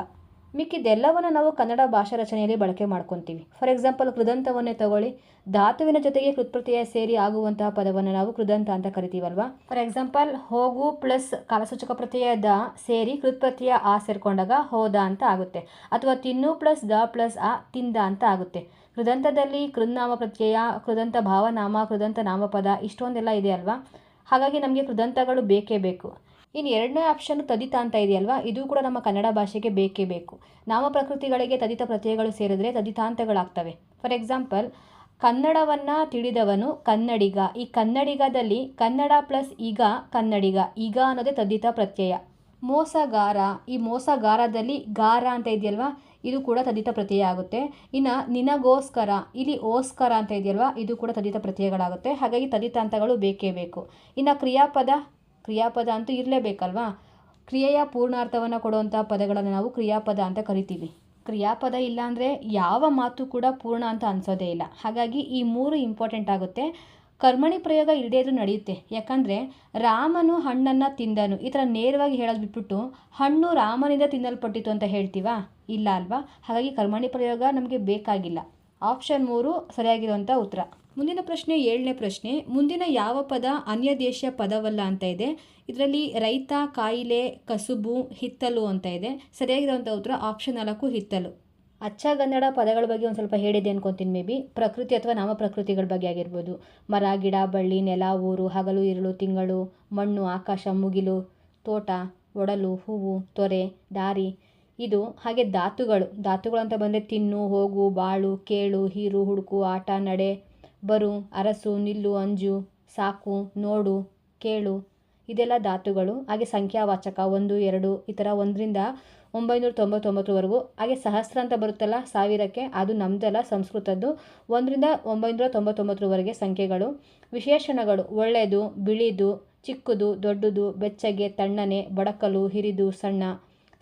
ಮಿಕ್ಕಿದೆಲ್ಲವನ್ನು ನಾವು ಕನ್ನಡ ಭಾಷಾ ರಚನೆಯಲ್ಲಿ ಬಳಕೆ ಮಾಡ್ಕೊತೀವಿ. ಫಾರ್ ಎಕ್ಸಾಂಪಲ್ ಕೃದಂತವನ್ನೇ ತಗೊಳ್ಳಿ. ಧಾತುವಿನ ಜೊತೆಗೆ ಕೃತ್ಪ್ರತ್ಯಯ ಸೇರಿ ಆಗುವಂತಹ ಪದವನ್ನು ನಾವು ಕೃದಂತ ಅಂತ ಕರಿತೀವಲ್ವಾ? ಫಾರ್ ಎಕ್ಸಾಂಪಲ್ ಹೋಗು ಪ್ಲಸ್ ಕಾಲಸೂಚಕ ಪ್ರತ್ಯಯ ದ ಸೇರಿ ಕೃತ್ಪ್ರತ್ಯಯ ಆ ಸೇರಿಕೊಂಡಾಗ ಹೋದ ಅಂತ ಆಗುತ್ತೆ. ಅಥವಾ ತಿನ್ನು ಪ್ಲಸ್ ದ ಪ್ಲಸ್ ಆ ತಿಂದ ಅಂತ ಆಗುತ್ತೆ. ಕೃದಂತದಲ್ಲಿ ಕೃನ್ನಾಮ ಪ್ರತ್ಯಯ, ಕೃದಂತ ಭಾವನಾಮ, ಕೃದಂತ ನಾಮಪದ ಇಷ್ಟೊಂದೆಲ್ಲ ಇದೆ ಅಲ್ವಾ? ಹಾಗಾಗಿ ನಮಗೆ ಕೃದಂತಗಳು ಬೇಕೇ ಬೇಕು. ಇನ್ನು ಎರಡನೇ ಆಪ್ಷನ್ ತದಿತ ಅಂತ ಇದೆಯಲ್ವಾ? ಇದು ಕೂಡ ನಮ್ಮ ಕನ್ನಡ ಭಾಷೆಗೆ ಬೇಕೇ ಬೇಕು. ನಾಮ ಪ್ರಕೃತಿಗಳಿಗೆ ತದಿತ ಪ್ರತ್ಯಯಗಳು ಸೇರಿದ್ರೆ ತದಿತಾಂತಗಳಾಗ್ತವೆ. ಫಾರ್ ಎಕ್ಸಾಂಪಲ್ ಕನ್ನಡವನ್ನು ತಿಳಿದವನು ಕನ್ನಡಿಗ. ಈ ಕನ್ನಡಿಗದಲ್ಲಿ ಕನ್ನಡ ಪ್ಲಸ್ ಈಗ ಕನ್ನಡಿಗ. ಈಗ ಅನ್ನೋದೇ ತದ್ದಿತ ಪ್ರತ್ಯಯ. ಮೋಸಗಾರ. ಈ ಮೋಸಗಾರದಲ್ಲಿ ಗಾರ ಅಂತ ಇದೆಯಲ್ವಾ? ಇದು ಕೂಡ ತದಿತ ಪ್ರತ್ಯಯ ಆಗುತ್ತೆ. ಇನ್ನು ನಿನಗೋಸ್ಕರ. ಇಲ್ಲಿ ಓಸ್ಕರ ಅಂತ ಇದೆಯಲ್ವಾ? ಇದು ಕೂಡ ತದಿತ ಪ್ರತ್ಯಯಗಳಾಗುತ್ತೆ. ಹಾಗಾಗಿ ತದಿತಾಂತಗಳು ಬೇಕೇ ಬೇಕು. ಇನ್ನು ಕ್ರಿಯಾಪದ ಕ್ರಿಯಾಪದ ಅಂತೂ ಇರಲೇಬೇಕಲ್ವಾ? ಕ್ರಿಯೆಯ ಪೂರ್ಣಾರ್ಥವನ್ನು ಕೊಡುವಂಥ ಪದಗಳನ್ನು ನಾವು ಕ್ರಿಯಾಪದ ಅಂತ ಕರಿತೀವಿ. ಕ್ರಿಯಾಪದ ಇಲ್ಲಾಂದರೆ ಯಾವ ಮಾತು ಕೂಡ ಪೂರ್ಣ ಅಂತ ಅನಿಸೋದೇ ಇಲ್ಲ. ಹಾಗಾಗಿ ಈ ಮೂರು ಇಂಪಾರ್ಟೆಂಟ್ ಆಗುತ್ತೆ. ಕರ್ಮಣಿ ಪ್ರಯೋಗ ಇಲ್ಲದೇ ನಡೆಯುತ್ತೆ. ಯಾಕಂದರೆ ರಾಮನು ಹಣ್ಣನ್ನು ತಿಂದನು. ಈ ಥರ ನೇರವಾಗಿ ಹೇಳೋದು ಬಿಟ್ಬಿಟ್ಟು ಹಣ್ಣು ರಾಮನಿಂದ ತಿನ್ನಲ್ಪಟ್ಟಿತು ಅಂತ ಹೇಳ್ತೀವಾ? ಇಲ್ಲ ಅಲ್ವಾ? ಹಾಗಾಗಿ ಕರ್ಮಣಿ ಪ್ರಯೋಗ ನಮಗೆ ಬೇಕಾಗಿಲ್ಲ. ಆಪ್ಷನ್ ಮೂರು ಸರಿಯಾಗಿರುವಂಥ ಉತ್ತರ. ಮುಂದಿನ ಪ್ರಶ್ನೆ, ಏಳನೇ ಪ್ರಶ್ನೆ. ಮುಂದಿನ ಯಾವ ಪದ ಅನ್ಯ ದೇಶ ಪದವಲ್ಲ ಅಂತ ಇದೆ. ಇದರಲ್ಲಿ ರೈತ, ಕಾಯಿಲೆ, ಕಸುಬು, ಹಿತ್ತಲು ಅಂತ ಇದೆ. ಸರಿಯಾಗಿರುವಂಥ ಉತ್ತರ ಆಪ್ಷನ್ ನಾಲ್ಕು, ಹಿತ್ತಲು. ಅಚ್ಚಗನ್ನಡ ಪದಗಳ ಬಗ್ಗೆ ಒಂದು ಸ್ವಲ್ಪ ಹೇಳಿದೆ ಅನ್ಕೊತೀನಿ ಮೇ ಬಿ. ಪ್ರಕೃತಿ ಅಥವಾ ನಾಮ ಪ್ರಕೃತಿಗಳ ಬಗ್ಗೆ ಆಗಿರ್ಬೋದು. ಮರ, ಗಿಡ, ಬಳ್ಳಿ, ನೆಲ, ಊರು, ಹಗಲು, ಇರುಳು, ತಿಂಗಳು, ಮಣ್ಣು, ಆಕಾಶ, ಮುಗಿಲು, ತೋಟ, ಒಡಲು, ಹೂವು, ತೊರೆ, ದಾರಿ ಇದು ಹಾಗೆ ಧಾತುಗಳು. ಧಾತುಗಳು ಅಂತ ಬಂದರೆ ತಿನ್ನು, ಹೋಗು, ಬಾಳು, ಕೇಳು, ಹೀರು, ಹುಡುಕು, ಆಟ, ನಡೆ, ಬರು, ಅರಸು, ನಿಲ್ಲು, ಅಂಜು, ಸಾಕು, ನೋಡು, ಕೇಳು ಇದೆಲ್ಲ ಧಾತುಗಳು. ಹಾಗೆ ಸಂಖ್ಯಾವಾಚಕ ಒಂದು, ಎರಡು, ಈ ಥರ ಒಂದರಿಂದ ಒಂಬೈನೂರ ತೊಂಬತ್ತೊಂಬತ್ತುವರೆಗೂ ಹಾಗೆ ಸಹಸ್ರ ಅಂತ ಬರುತ್ತಲ್ಲ ಸಾವಿರಕ್ಕೆ, ಅದು ನಮ್ಮದಲ್ಲ ಸಂಸ್ಕೃತದ್ದು. ಒಂದರಿಂದ ಒಂಬೈನೂರ ತೊಂಬತ್ತೊಂಬತ್ತರವರೆಗೆ ಸಂಖ್ಯೆಗಳು. ವಿಶೇಷಣಗಳು ಒಳ್ಳೆಯದು ಬಿಳಿದು, ಚಿಕ್ಕದು, ದೊಡ್ಡದು, ಬೆಚ್ಚಗೆ, ತಣ್ಣನೆ, ಬಡಕಲು, ಹಿರಿದು, ಸಣ್ಣ.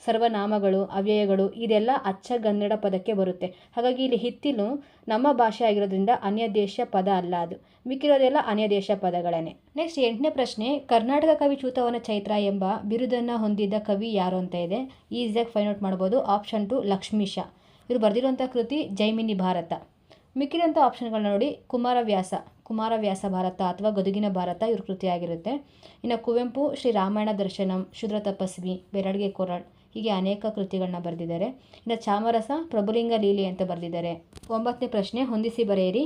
ಸರ್ವನಾಮಗಳು, ಅವ್ಯಯಗಳು ಇದೆಲ್ಲ ಅಚ್ಚಗನ್ನಡ ಪದಕ್ಕೆ ಬರುತ್ತೆ. ಹಾಗಾಗಿ ಇಲ್ಲಿ ಹಿತ್ತಿಲು ನಮ್ಮ ಭಾಷೆ ಆಗಿರೋದ್ರಿಂದ ಅನ್ಯ ದೇಶ ಪದ ಅಲ್ಲ ಅದು. ಮಿಕ್ಕಿರೋದೆಲ್ಲ ಅನ್ಯ ದೇಶ ಪದಗಳೇ ನೆಕ್ಸ್ಟ್ ಎಂಟನೇ ಪ್ರಶ್ನೆ, ಕರ್ನಾಟಕ ಕವಿ ಚೂತವನ ಚೈತ್ರ ಎಂಬ ಬಿರುದನ್ನು ಹೊಂದಿದ್ದ ಕವಿ ಯಾರು ಅಂತ ಇದೆ. ಈಸಿಯಾಗಿ ಫೈಂಡ್ ಔಟ್ ಮಾಡ್ಬೋದು. Option two Lakshmisha. ಇವರು ಬರೆದಿರುವಂಥ ಕೃತಿ ಜೈಮಿನಿ ಭಾರತ. ಮಿಕ್ಕಿರೋಂಥ ಆಪ್ಷನ್ಗಳನ್ನ ನೋಡಿ. ಕುಮಾರವ್ಯಾಸ ಕುಮಾರವ್ಯಾಸ ಭಾರತ ಅಥವಾ ಗದುಗಿನ ಭಾರತ ಇವ್ರ ಕೃತಿಯಾಗಿರುತ್ತೆ. ಇನ್ನು ಕುವೆಂಪು, ಶ್ರೀ ರಾಮಾಯಣ ದರ್ಶನಂ, ಶುದ್ರ ತಪಸ್ವಿ ಬೆರಡ್ಗೆ ಕೊರಳ್. ಹೀಗೆ ಅನೇಕ ಕೃತಿಗಳನ್ನ ಬರೆದಿದ್ದಾರೆ. ಇನ್ನು ಚಾಮರಸ, ಪ್ರಭುಲಿಂಗ ಲೀಲೆ ಅಂತ ಬರೆದಿದ್ದಾರೆ. ಒಂಬತ್ತನೇ ಪ್ರಶ್ನೆ, ಹೊಂದಿಸಿ ಬರೆಯಿರಿ.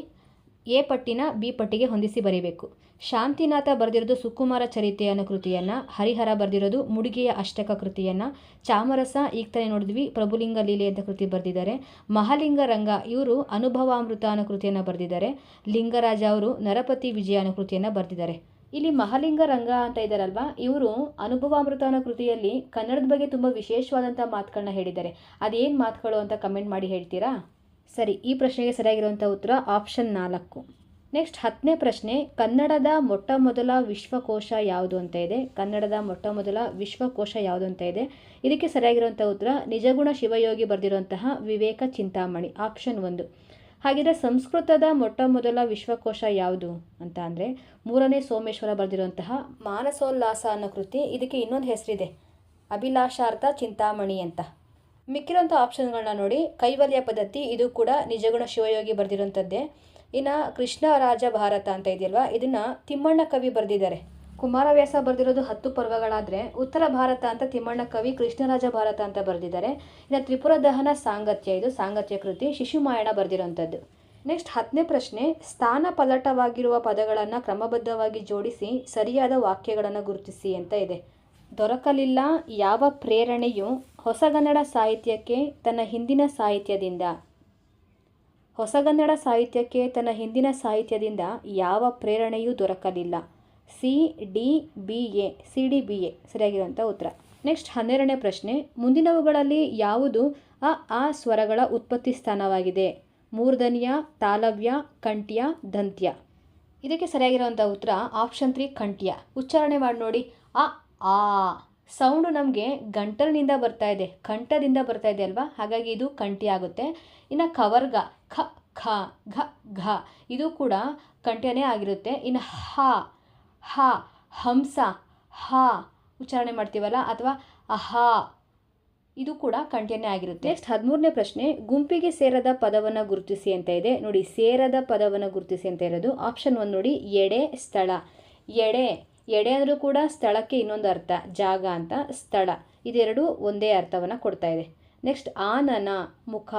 ಎ ಪಟ್ಟಿನ ಬಿ ಪಟ್ಟಿಗೆ ಹೊಂದಿಸಿ ಬರೀಬೇಕು. ಶಾಂತಿನಾಥ ಬರೆದಿರೋದು ಸುಕುಮಾರ ಚರಿತೆ ಅನ್ನೋ ಕೃತಿಯನ್ನು, ಹರಿಹರ ಬರೆದಿರೋದು ಮುಡುಗಿಯ ಅಷ್ಟಕ ಕೃತಿಯನ್ನು, ಚಾಮರಸ ಈಗ ತಾನೇ ನೋಡಿದ್ವಿ, ಪ್ರಭುಲಿಂಗ ಲೀಲೆ ಅಂತ ಕೃತಿ ಬರೆದಿದ್ದಾರೆ. ಮಹಾಲಿಂಗ ರಂಗ, ಇವರು ಅನುಭವಾಮೃತ ಅನ್ನೋ ಕೃತಿಯನ್ನು ಬರೆದಿದ್ದಾರೆ. ಲಿಂಗರಾಜ ಅವರು ನರಪತಿ ವಿಜಯ ಅನ್ನೋ ಕೃತಿಯನ್ನು ಬರೆದಿದ್ದಾರೆ. ಇಲ್ಲಿ ಮಹಾಲಿಂಗ ರಂಗ ಅಂತ ಇದ್ದಾರಲ್ವಾ ಇವರು ಅನುಭವಾಮೃತ ಅನ್ನೋ ಕೃತಿಯಲ್ಲಿ ಕನ್ನಡದ ಬಗ್ಗೆ ತುಂಬ ವಿಶೇಷವಾದಂಥ ಮಾತುಗಳನ್ನ ಹೇಳಿದ್ದಾರೆ. ಅದೇನು ಮಾತುಗಳು ಅಂತ ಕಮೆಂಟ್ ಮಾಡಿ ಹೇಳ್ತೀರಾ? ಸರಿ, ಈ ಪ್ರಶ್ನೆಗೆ ಸರಿಯಾಗಿರುವಂಥ ಉತ್ತರ ಆಪ್ಷನ್ ನಾಲ್ಕು. ನೆಕ್ಸ್ಟ್ ಹತ್ತನೇ ಪ್ರಶ್ನೆ, ಕನ್ನಡದ ಮೊಟ್ಟ ಮೊದಲ ವಿಶ್ವಕೋಶ ಯಾವುದು ಅಂತ ಇದೆ? ಕನ್ನಡದ ಮೊಟ್ಟ ಮೊದಲ ವಿಶ್ವಕೋಶ ಯಾವುದು ಅಂತ ಇದೆ? ಇದಕ್ಕೆ ಸರಿಯಾಗಿರುವಂಥ ಉತ್ತರ, ನಿಜಗುಣ ಶಿವಯೋಗಿ ಬರೆದಿರುವಂತಹ ವಿವೇಕ ಚಿಂತಾಮಣಿ ಆಪ್ಷನ್ ಒಂದು. ಹಾಗಿದ್ರೆ ಸಂಸ್ಕೃತದ ಮೊಟ್ಟ ಮೊದಲ ವಿಶ್ವಕೋಶ ಯಾವುದು ಅಂತ ಅಂದರೆ ಮೂರನೇ ಸೋಮೇಶ್ವರ ಬರೆದಿರುವಂತಹ ಮಾನಸೋಲ್ಲಾಸ ಅನ್ನೋ ಕೃತಿ. ಇದಕ್ಕೆ ಇನ್ನೊಂದು ಹೆಸರಿದೆ, ಅಭಿಲಾಷಾರ್ಥ ಚಿಂತಾಮಣಿ ಅಂತ. ಮಿಕ್ಕಿರೋಂಥ ಆಪ್ಷನ್ಗಳನ್ನ ನೋಡಿ, ಕೈವಲ್ಯ ಪದ್ಧತಿ, ಇದು ಕೂಡ ನಿಜಗುಣ ಶಿವಯೋಗಿ ಬರೆದಿರೋಂಥದ್ದೇ ಇನ್ನು ಕೃಷ್ಣ ರಾಜ ಭಾರತ ಅಂತ ಇದೆಯಲ್ವಾ? ಇದನ್ನು ತಿಮ್ಮಣ್ಣ ಕವಿ ಬರೆದಿದ್ದಾರೆ. ಕುಮಾರವ್ಯಾಸ ಬರೆದಿರೋದು ಹತ್ತು ಪರ್ವಗಳಾದರೆ ಉತ್ತರ ಭಾರತ ಅಂತ ತಿಮ್ಮಣ್ಣ ಕವಿ, ಕೃಷ್ಣರಾಜ ಭಾರತ ಅಂತ ಬರೆದಿದ್ದಾರೆ. ಇನ್ನು ತ್ರಿಪುರ ದಹನ ಸಾಂಗತ್ಯ, ಇದು ಸಾಂಗತ್ಯ ಕೃತಿ ಶಿಶುಮಾಯಣ ಬರೆದಿರೋಂಥದ್ದು. ನೆಕ್ಸ್ಟ್ ಹತ್ತನೇ ಪ್ರಶ್ನೆ, ಸ್ಥಾನ ಪಲಟವಾಗಿರುವ ಪದಗಳನ್ನು ಕ್ರಮಬದ್ಧವಾಗಿ ಜೋಡಿಸಿ ಸರಿಯಾದ ವಾಕ್ಯಗಳನ್ನು ಗುರುತಿಸಿ ಅಂತ ಇದೆ. ದೊರಕಲಿಲ್ಲ ಯಾವ ಪ್ರೇರಣೆಯು ಹೊಸಗನ್ನಡ ಸಾಹಿತ್ಯಕ್ಕೆ ತನ್ನ ಹಿಂದಿನ ಸಾಹಿತ್ಯದಿಂದ. ಹೊಸಗನ್ನಡ ಸಾಹಿತ್ಯಕ್ಕೆ ತನ್ನ ಹಿಂದಿನ ಸಾಹಿತ್ಯದಿಂದ ಯಾವ ಪ್ರೇರಣೆಯೂ ದೊರಕಲಿಲ್ಲ. C D B A C D B A ಸರಿಯಾಗಿರುವಂಥ ಉತ್ತರ. ನೆಕ್ಸ್ಟ್ ಹನ್ನೆರಡನೇ ಪ್ರಶ್ನೆ, ಮುಂದಿನವುಗಳಲ್ಲಿ ಯಾವುದು ಅ, ಆ ಸ್ವರಗಳ ಉತ್ಪತ್ತಿ ಸ್ಥಾನವಾಗಿದೆ? ಮೂರ್ಧನ್ಯ, ತಾಲವ್ಯ, ಕಂಠ್ಯ, ದಂತ್ಯ. ಇದಕ್ಕೆ ಸರಿಯಾಗಿರುವಂಥ ಉತ್ತರ ಆಪ್ಷನ್ ತ್ರೀ, ಕಂಠ್ಯ. ಉಚ್ಚಾರಣೆ ಮಾಡಿ ನೋಡಿ. ಅ, ಆ. ಸೌಂಡು ನಮಗೆ ಗಂಟಲಿನಿಂದ ಬರ್ತಾ ಇದೆ, ಕಂಠದಿಂದ ಬರ್ತಾ ಇದೆ ಅಲ್ವಾ? ಹಾಗಾಗಿ ಇದು ಕಂಠಿ ಆಗುತ್ತೆ. ಇನ್ನು ಕವರ್ಗ, ಖ ಖ, ಘ ಘ, ಇದು ಕೂಡ ಕಂಠ್ಯನೇ ಆಗಿರುತ್ತೆ. ಇನ್ನು ಹ ಹ, ಹಂಸ, ಹ ಉಚ್ಚಾರಣೆ ಮಾಡ್ತೀವಲ್ಲ ಅಥವಾ ಅಹಾ, ಇದು ಕೂಡ ಕಂಟಿನ್ಯೂ ಆಗಿರುತ್ತೆ. ನೆಕ್ಸ್ಟ್ ಹದಿಮೂರನೇ ಪ್ರಶ್ನೆ, ಗುಂಪಿಗೆ ಸೇರದ ಪದವನ್ನು ಗುರುತಿಸಿ ಅಂತ ಇದೆ. ನೋಡಿ, ಸೇರದ ಪದವನ್ನು ಗುರುತಿಸಿ ಅಂತ ಇರೋದು ಆಪ್ಷನ್ ಒಂದು ನೋಡಿ, ಎಡೆ, ಸ್ಥಳ. ಎಡೆ ಎಡೆ ಅಂದರೂ ಕೂಡ ಸ್ಥಳಕ್ಕೆ ಇನ್ನೊಂದು ಅರ್ಥ, ಜಾಗ ಅಂತ ಸ್ಥಳ. ಇದೆರಡು ಒಂದೇ ಅರ್ಥವನ್ನು ಕೊಡ್ತಾ ಇದೆ. ನೆಕ್ಸ್ಟ್ ಆನನ, ಮುಖ.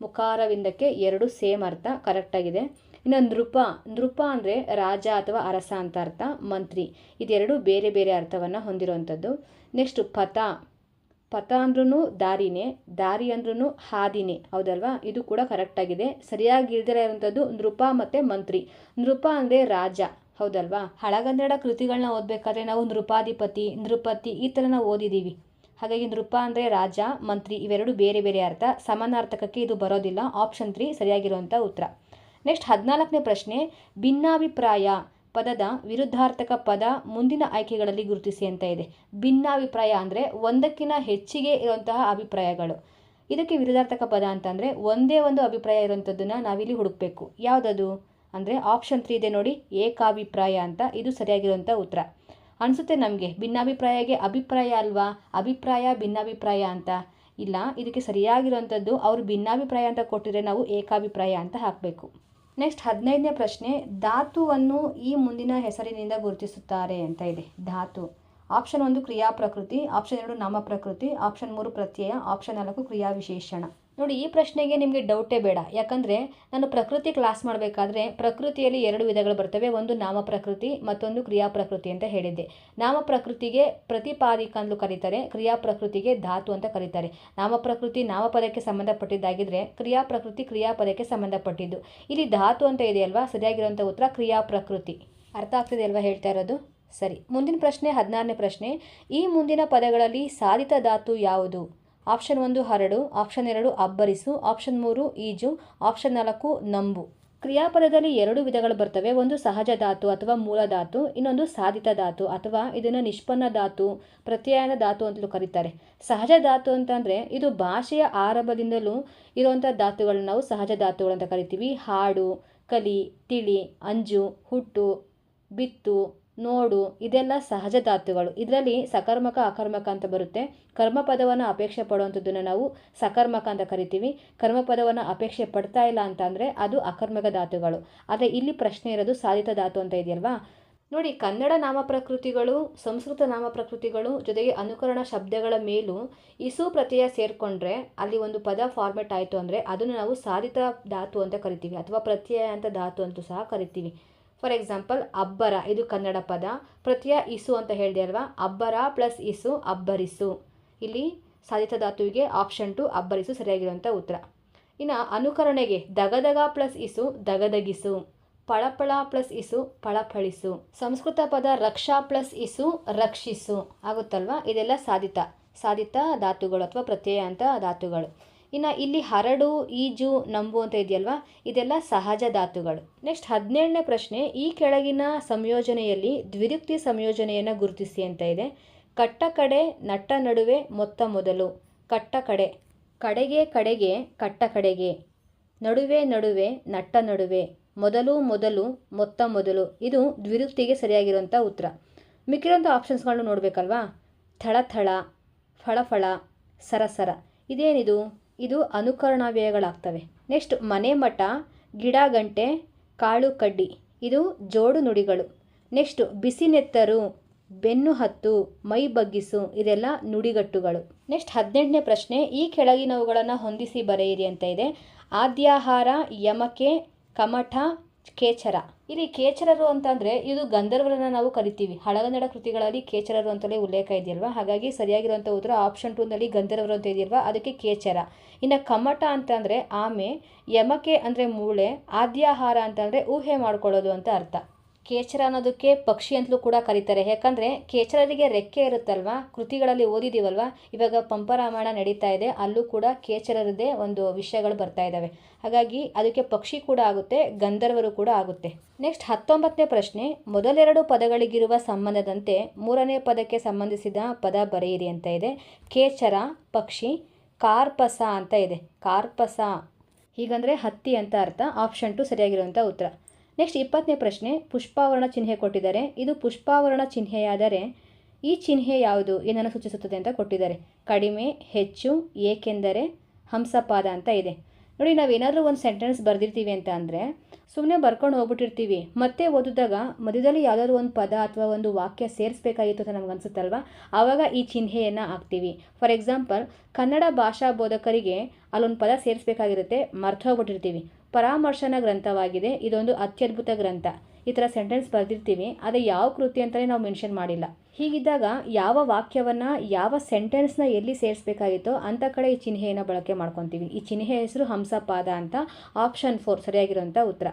ಮುಖಾರವಿಂದಕ್ಕೆ ಎರಡು ಸೇಮ್ ಅರ್ಥ ಕರೆಕ್ಟಾಗಿದೆ ಇನ್ನು ನೃಪ ನೃಪ ಅಂದರೆ ರಾಜ ಅಥವಾ ಅರಸ ಅಂತ ಅರ್ಥ, ಮಂತ್ರಿ. ಇದೆರಡು ಬೇರೆ ಬೇರೆ ಅರ್ಥವನ್ನು ಹೊಂದಿರುವಂಥದ್ದು. ನೆಕ್ಸ್ಟ್ ಪಥ. ಪಥ ಅಂದ್ರೂ ದಾರಿನೇ, ದಾರಿ ಅಂದ್ರೂ ಹಾದಿನೇ. ಹೌದಲ್ವಾ? ಇದು ಕೂಡ ಕರೆಕ್ಟಾಗಿದೆ ಸರಿಯಾಗಿ ಇಲ್ದಿರ ಇರುವಂಥದ್ದು ನೃಪ ಮತ್ತು ಮಂತ್ರಿ. ನೃಪ ಅಂದರೆ ರಾಜ. ಹೌದಲ್ವಾ? ಹಳಗನ್ನಡ ಕೃತಿಗಳನ್ನ ಓದಬೇಕಾದ್ರೆ ನಾವು ನೃಪಾಧಿಪತಿ, ನೃಪತಿ ಈ ಥರ ನಾವು ಓದಿದ್ದೀವಿ. ಹಾಗಾಗಿ ನೃಪ ಅಂದರೆ ರಾಜ, ಮಂತ್ರಿ ಇವೆರಡು ಬೇರೆ ಬೇರೆ ಅರ್ಥ. ಸಮಾನಾರ್ಥಕಕ್ಕೆ ಇದು ಬರೋದಿಲ್ಲ. ಆಪ್ಷನ್ ತ್ರೀ ಸರಿಯಾಗಿರುವಂಥ ಉತ್ತರ. ನೆಕ್ಸ್ಟ್ ಹದಿನಾಲ್ಕನೇ ಪ್ರಶ್ನೆ, ಭಿನ್ನಾಭಿಪ್ರಾಯ ಪದದ ವಿರುದ್ಧಾರ್ಥಕ ಪದ ಮುಂದಿನ ಆಯ್ಕೆಗಳಲ್ಲಿ ಗುರುತಿಸಿ ಅಂತ ಇದೆ. ಭಿನ್ನಾಭಿಪ್ರಾಯ ಅಂದರೆ ಒಂದಕ್ಕಿಂತ ಹೆಚ್ಚಿಗೆ ಇರುವಂತಹ ಅಭಿಪ್ರಾಯಗಳು. ಇದಕ್ಕೆ ವಿರುದ್ಧಾರ್ಥಕ ಪದ ಅಂತಂದರೆ ಒಂದೇ ಒಂದು ಅಭಿಪ್ರಾಯ ಇರುವಂಥದ್ದನ್ನು ನಾವಿಲ್ಲಿ ಹುಡುಕಬೇಕು. ಯಾವುದದು? ಅಂದರೆ ಆಪ್ಷನ್ ತ್ರೀ ಇದೆ ನೋಡಿ, ಏಕಾಭಿಪ್ರಾಯ ಅಂತ. ಇದು ಸರಿಯಾಗಿರುವಂಥ ಉತ್ತರ. ಅನಿಸುತ್ತೆ ನಮಗೆ, ಭಿನ್ನಾಭಿಪ್ರಾಯಗೆ ಅಭಿಪ್ರಾಯ ಅಲ್ವಾ? ಅಭಿಪ್ರಾಯ, ಭಿನ್ನಾಭಿಪ್ರಾಯ ಅಂತ. ಇಲ್ಲ, ಇದಕ್ಕೆ ಸರಿಯಾಗಿರುವಂಥದ್ದು ಅವರು ಭಿನ್ನಾಭಿಪ್ರಾಯ ಅಂತ ಕೊಟ್ಟಿದ್ರೆ ನಾವು ಏಕಾಭಿಪ್ರಾಯ ಅಂತ ಹಾಕಬೇಕು. ನೆಕ್ಸ್ಟ್ ಹದಿನೈದನೇ ಪ್ರಶ್ನೆ, ಧಾತುವನ್ನು ಈ ಮುಂದಿನ ಹೆಸರಿನಿಂದ ಗುರುತಿಸುತ್ತಾರೆ ಅಂತ ಇದೆ. ಧಾತು. ಆಪ್ಷನ್ ಒಂದು ಕ್ರಿಯಾ ಪ್ರಕೃತಿ ಆಪ್ಷನ್ ಎರಡು ನಾಮ ಪ್ರಕೃತಿ ಆಪ್ಷನ್ ಮೂರು ಪ್ರತ್ಯಯ, ಆಪ್ಷನ್ ನಾಲ್ಕು ಕ್ರಿಯಾ ವಿಶೇಷಣ ನೋಡಿ, ಈ ಪ್ರಶ್ನೆಗೆ ನಿಮಗೆ ಡೌಟೇ ಬೇಡ. ಯಾಕಂದರೆ ನಾನು ಪ್ರಕೃತಿ ಕ್ಲಾಸ್ ಮಾಡಬೇಕಾದ್ರೆ ಪ್ರಕೃತಿಯಲ್ಲಿ ಎರಡು ವಿಧಗಳು ಬರ್ತವೆ. ಒಂದು ನಾಮ ಪ್ರಕೃತಿ, ಮತ್ತೊಂದು ಕ್ರಿಯಾ ಪ್ರಕೃತಿ ಅಂತ ಹೇಳಿದ್ದೆ. ನಾಮ ಪ್ರಕೃತಿಗೆ ಪ್ರತಿಪಾದಿಕ ಅಂತಲೂ ಕರೀತಾರೆ, ಕ್ರಿಯಾ ಪ್ರಕೃತಿಗೆ ಧಾತು ಅಂತ ಕರೀತಾರೆ. ನಾಮ ಪ್ರಕೃತಿ ನಾಮಪದಕ್ಕೆ ಸಂಬಂಧಪಟ್ಟಿದ್ದಾಗಿದ್ದರೆ ಕ್ರಿಯಾ ಪ್ರಕೃತಿ ಕ್ರಿಯಾಪದಕ್ಕೆ ಸಂಬಂಧಪಟ್ಟಿದ್ದು. ಇಲ್ಲಿ ಧಾತು ಅಂತ ಇದೆಯಲ್ವಾ ಸರಿಯಾಗಿರುವಂಥ ಉತ್ತರ ಕ್ರಿಯಾ ಪ್ರಕೃತಿ. ಅರ್ಥ ಆಗ್ತಿದೆ ಅಲ್ವಾ ಹೇಳ್ತಾ ಇರೋದು? ಸರಿ, ಮುಂದಿನ ಪ್ರಶ್ನೆ, ಹದಿನಾರನೇ ಪ್ರಶ್ನೆ. ಈ ಮುಂದಿನ ಪದಗಳಲ್ಲಿ ಸಾಧಿತ ಧಾತು ಯಾವುದು? ಆಪ್ಷನ್ ಒಂದು ಹರಡು, ಆಪ್ಷನ್ ಎರಡು ಅಬ್ಬರಿಸು, ಆಪ್ಷನ್ ಮೂರು ಈಜು, ಆಪ್ಷನ್ ನಾಲ್ಕು ನಂಬು. ಕ್ರಿಯಾಪದದಲ್ಲಿ ಎರಡು ವಿಧಗಳು ಬರ್ತವೆ, ಒಂದು ಸಹಜ ಧಾತು ಅಥವಾ ಮೂಲ ಧಾತು, ಇನ್ನೊಂದು ಸಾಧಿತ ಧಾತು ಅಥವಾ ಇದನ್ನು ನಿಷ್ಪನ್ನ ಧಾತು, ಪ್ರತ್ಯಯನ ಧಾತು ಅಂತಲೂ ಕರೀತಾರೆ. ಸಹಜ ಧಾತು ಅಂತಂದರೆ ಇದು ಭಾಷೆಯ ಆರಂಭದಿಂದಲೂ ಇರುವಂಥ ಧಾತುಗಳನ್ನ ನಾವು ಸಹಜ ಧಾತುಗಳಂತ ಕರಿತೀವಿ. ಹಾಡು, ಕಲಿ, ತಿಳಿ, ಅಂಜು, ಹುಟ್ಟು, ಬಿತ್ತು ನೋಡು, ಇದೆಲ್ಲ ಸಹಜ ಧಾತುಗಳು. ಇದರಲ್ಲಿ ಸಕರ್ಮಕ, ಅಕರ್ಮಕ ಅಂತ ಬರುತ್ತೆ. ಕರ್ಮಪದವನ್ನು ಅಪೇಕ್ಷೆ ಪಡುವಂಥದ್ದನ್ನು ನಾವು ಸಕರ್ಮಕ ಅಂತ ಕರಿತೀವಿ. ಕರ್ಮಪದವನ್ನು ಅಪೇಕ್ಷೆ ಪಡ್ತಾ ಇಲ್ಲ ಅಂತಂದರೆ ಅದು ಅಕರ್ಮಕ ಧಾತುಗಳು. ಆದರೆ ಇಲ್ಲಿ ಪ್ರಶ್ನೆ ಇರೋದು ಸಾಧಿತ ಧಾತು ಅಂತ ಇದೆಯಲ್ವಾ? ನೋಡಿ, ಕನ್ನಡ ನಾಮ ಪ್ರಕೃತಿಗಳು ಸಂಸ್ಕೃತ ನಾಮ ಪ್ರಕೃತಿಗಳು ಜೊತೆಗೆ ಅನುಕರಣ ಶಬ್ದಗಳ ಮೇಲೂ ಇಸು ಪ್ರತ್ಯಯ ಸೇರಿಕೊಂಡ್ರೆ ಅಲ್ಲಿ ಒಂದು ಪದ ಫಾರ್ಮೆಟ್ ಆಯಿತು ಅಂದರೆ ಅದನ್ನು ನಾವು ಸಾಧಿತ ಧಾತು ಅಂತ ಕರಿತೀವಿ. ಅಥವಾ ಪ್ರತ್ಯಯ ಅಂತ ಧಾತು ಅಂತೂ ಸಹ ಕರಿತೀವಿ. ಫಾರ್ ಎಕ್ಸಾಂಪಲ್ ಅಬ್ಬರ, ಇದು ಕನ್ನಡ ಪದ. ಪ್ರತ್ಯಯ ಇಸು ಅಂತ ಹೇಳಿದೆ ಅಲ್ವಾ? ಅಬ್ಬರ ಪ್ಲಸ್ ಇಸು, ಅಬ್ಬರಿಸು. ಇಲ್ಲಿ ಸಾಧಿತ ಧಾತುವಿಗೆ ಆಪ್ಷನ್ ಟು ಅಬ್ಬರಿಸು ಸರಿಯಾಗಿರುವಂಥ ಉತ್ತರ. ಇನ್ನು ಅನುಕರಣೆಗೆ ದಗದಗ ಪ್ಲಸ್ ಇಸು, ದಗದಗಿಸು. ಪಳಪಳ ಪ್ಲಸ್ ಇಸು, ಪಳಪಳಿಸು. ಸಂಸ್ಕೃತ ಪದ ರಕ್ಷಾ ಪ್ಲಸ್ ಇಸು, ರಕ್ಷಿಸು. ಆಗುತ್ತಲ್ವಾ? ಇದೆಲ್ಲ ಸಾಧಿತ. ಸಾಧಿತ ಧಾತುಗಳು ಅಥವಾ ಪ್ರತ್ಯಯ ಅಂತ ಧಾತುಗಳು. ಇನ್ನು ಇಲ್ಲಿ ಹರಡು, ಈಜು, ನಂಬು ಅಂತ ಇದೆಯಲ್ವಾ? ಇದೆಲ್ಲ ಸಹಜ ಧಾತುಗಳು. ನೆಕ್ಸ್ಟ್ ಹದಿನೇಳನೇ ಪ್ರಶ್ನೆ, ಈ ಕೆಳಗಿನ ಸಂಯೋಜನೆಯಲ್ಲಿ ದ್ವಿರುಕ್ತಿ ಸಂಯೋಜನೆಯನ್ನು ಗುರುತಿಸಿ ಅಂತ ಇದೆ. ಕಟ್ಟ ಕಡೆ, ನಟ್ಟ ನಡುವೆ, ಮೊತ್ತ ಮೊದಲು. ಕಟ್ಟ ಕಡೆ. ಕಡೆಗೆ ಕಡೆಗೆ, ಕಟ್ಟ ಕಡೆಗೆ. ನಡುವೆ ನಡುವೆ, ನಟ್ಟ ನಡುವೆ. ಮೊದಲು ಮೊದಲು, ಮೊತ್ತ ಮೊದಲು. ಇದು ದ್ವಿರುಕ್ತಿಗೆ ಸರಿಯಾಗಿರುವಂಥ ಉತ್ತರ. ಮಿಕ್ಕಿರೋಂಥ ಆಪ್ಷನ್ಸ್ಗಳನ್ನು ನೋಡಬೇಕಲ್ವಾ? ಥಳ ಥಳ ಫಳಫಳ, ಸರಸರ. ಇದೇನಿದು? ಇದು ಅನುಕರಣಾವ್ಯಯಗಳಾಗ್ತವೆ ನೆಕ್ಸ್ಟ್, ಮನೆ ಮಠ, ಗಿಡ ಗಂಟೆ, ಕಾಳು ಕಡ್ಡಿ. ಇದು ಜೋಡು ನುಡಿಗಳು. ನೆಕ್ಸ್ಟ್ ಬಿಸಿನೆತ್ತರು ಬೆನ್ನು ಹತ್ತು, ಮೈ ಬಗ್ಗಿಸು, ಇದೆಲ್ಲ ನುಡಿಗಟ್ಟುಗಳು. ನೆಕ್ಸ್ಟ್, ಹದಿನೆಂಟನೇ ಪ್ರಶ್ನೆ, ಈ ಕೆಳಗಿನವುಗಳನ್ನು ಹೊಂದಿಸಿ ಬರೆಯಿರಿ ಅಂತ ಇದೆ. ಆದ್ಯಾಹಾರ, ಯಮಕೆ, ಕಮಠ, ಕೇಚರ. ಇಲ್ಲಿ ಕೇಚರರು ಅಂತಂದರೆ ಇದು ಗಂಧರ್ವರನ್ನು ನಾವು ಕರಿತೀವಿ. ಹಳಗನ್ನಡ ಕೃತಿಗಳಲ್ಲಿ ಕೇಚರರು ಅಂತಲೇ ಉಲ್ಲೇಖ ಇದೆಯಲ್ವಾ? ಹಾಗಾಗಿ ಸರಿಯಾಗಿರುವಂಥ ಉತ್ತರ ಆಪ್ಷನ್ ಟೂನಲ್ಲಿ ಗಂಧರ್ವರು ಅಂತ ಇದೆಯಲ್ವಾ? ಅದಕ್ಕೆ ಕೇಚರ. ಇನ್ನು ಕಮಟ ಅಂತಂದರೆ ಆಮೆ, ಯಮಕೆ ಅಂದರೆ ಮೂಳೆ, ಆದ್ಯಾಹಾರ ಅಂತಂದರೆ ಊಹೆ ಮಾಡ್ಕೊಳ್ಳೋದು ಅಂತ ಅರ್ಥ. ಕೇಚರ ಅನ್ನೋದಕ್ಕೆ ಪಕ್ಷಿ ಅಂತಲೂ ಕೂಡ ಕರೀತಾರೆ. ಯಾಕಂದರೆ ಕೇಚರರಿಗೆ ರೆಕ್ಕೆ ಇರುತ್ತಲ್ವಾ? ಕೃತಿಗಳಲ್ಲಿ ಓದಿದ್ದೀವಲ್ವ ಇವಾಗ ಪಂಪರಾಮಾಯಣ ನಡೀತಾ ಇದೆ. ಅಲ್ಲೂ ಕೂಡ ಕೇಚರರದೇ ಒಂದು ವಿಷಯಗಳು ಬರ್ತಾ ಇದ್ದಾವೆ ಹಾಗಾಗಿ ಅದಕ್ಕೆ ಪಕ್ಷಿ ಕೂಡ ಆಗುತ್ತೆ, ಗಂಧರ್ವರು ಕೂಡ ಆಗುತ್ತೆ. ನೆಕ್ಸ್ಟ್ ಹತ್ತೊಂಬತ್ತನೇ ಪ್ರಶ್ನೆ, ಮೊದಲೆರಡು ಪದಗಳಿಗಿರುವ ಸಂಬಂಧದಂತೆ ಮೂರನೇ ಪದಕ್ಕೆ ಸಂಬಂಧಿಸಿದ ಪದ ಬರೆಯಿರಿ ಅಂತ ಇದೆ. ಕೇಚರ, ಪಕ್ಷಿ, ಕಾರ್ಪಸ ಅಂತ ಇದೆ. ಕಾರ್ಪಸ. ಹೀಗಂದರೆ ಹತ್ತಿ ಅಂತ ಅರ್ಥ, ಆಪ್ಷನ್ ಟು ಸರಿಯಾಗಿರುವಂಥ ಉತ್ತರ. ನೆಕ್ಸ್ಟ್ ಇಪ್ಪತ್ತನೇ ಪ್ರಶ್ನೆ, ಪುಷ್ಪಾವರಣ ಚಿಹ್ನೆ ಕೊಟ್ಟಿದ್ದಾರೆ. ಇದು ಪುಷ್ಪಾವರಣ ಚಿಹ್ನೆಯಾದರೆ ಈ ಚಿಹ್ನೆ ಯಾವುದು ಏನನ್ನು ಸೂಚಿಸುತ್ತದೆ ಅಂತ ಕೊಟ್ಟಿದ್ದಾರೆ. ಕಡಿಮೆ, ಹೆಚ್ಚು, ಏಕೆಂದರೆ ಹಂಸಪಾದ ಅಂತ ಇದೆ. ನೋಡಿ, ನಾವೇನಾದರೂ ಒಂದು ಸೆಂಟೆನ್ಸ್ ಬರೆದಿರ್ತೀವಿ ಅಂತ ಅಂದರೆ ಸುಮ್ಮನೆ ಬರ್ಕೊಂಡು ಹೋಗ್ಬಿಟ್ಟಿರ್ತೀವಿ. ಮತ್ತೆ ಓದಿದಾಗ ಮಧ್ಯದಲ್ಲಿ ಯಾವುದಾದ್ರು ಒಂದು ಪದ ಅಥವಾ ಒಂದು ವಾಕ್ಯ ಸೇರಿಸ್ಬೇಕಾಗಿತ್ತು ಅಂತ ನಮ್ಗೆ ಅನಿಸುತ್ತಲ್ವ? ಆವಾಗ ಈ ಚಿಹ್ನೆಯನ್ನು ಹಾಕ್ತೀವಿ. ಫಾರ್ ಎಕ್ಸಾಂಪಲ್ ಕನ್ನಡ ಭಾಷಾ ಬೋಧಕರಿಗೆ ಅಲ್ಲೊಂದು ಪದ ಸೇರಿಸ್ಬೇಕಾಗಿರುತ್ತೆ ಮರ್ತು ಹೋಗ್ಬಿಟ್ಟಿರ್ತೀವಿ ಪರಾಮರ್ಶನ ಗ್ರಂಥವಾಗಿದೆ. ಇದೊಂದು ಅತ್ಯದ್ಭುತ ಗ್ರಂಥ. ಈ ಥರ ಸೆಂಟೆನ್ಸ್ ಬರೆದಿರ್ತೀವಿ. ಆದರೆ ಯಾವ ಕೃತಿ ಅಂತಲೇ ನಾವು ಮೆನ್ಷನ್ ಮಾಡಿಲ್ಲ. ಹೀಗಿದ್ದಾಗ ಯಾವ ವಾಕ್ಯವನ್ನು, ಯಾವ ಸೆಂಟೆನ್ಸ್ನ ಎಲ್ಲಿ ಸೇರಿಸಬೇಕಾಗಿತ್ತೋ ಅಂಥ ಕಡೆ ಈ ಚಿಹ್ನೆಯನ್ನು ಬಳಕೆ ಮಾಡ್ಕೊತೀವಿ. ಈ ಚಿಹ್ನೆ ಹೆಸರು ಹಂಸಪಾದ ಅಂತ ಆಪ್ಷನ್ ಫೋರ್ ಸರಿಯಾಗಿರುವಂಥ ಉತ್ತರ.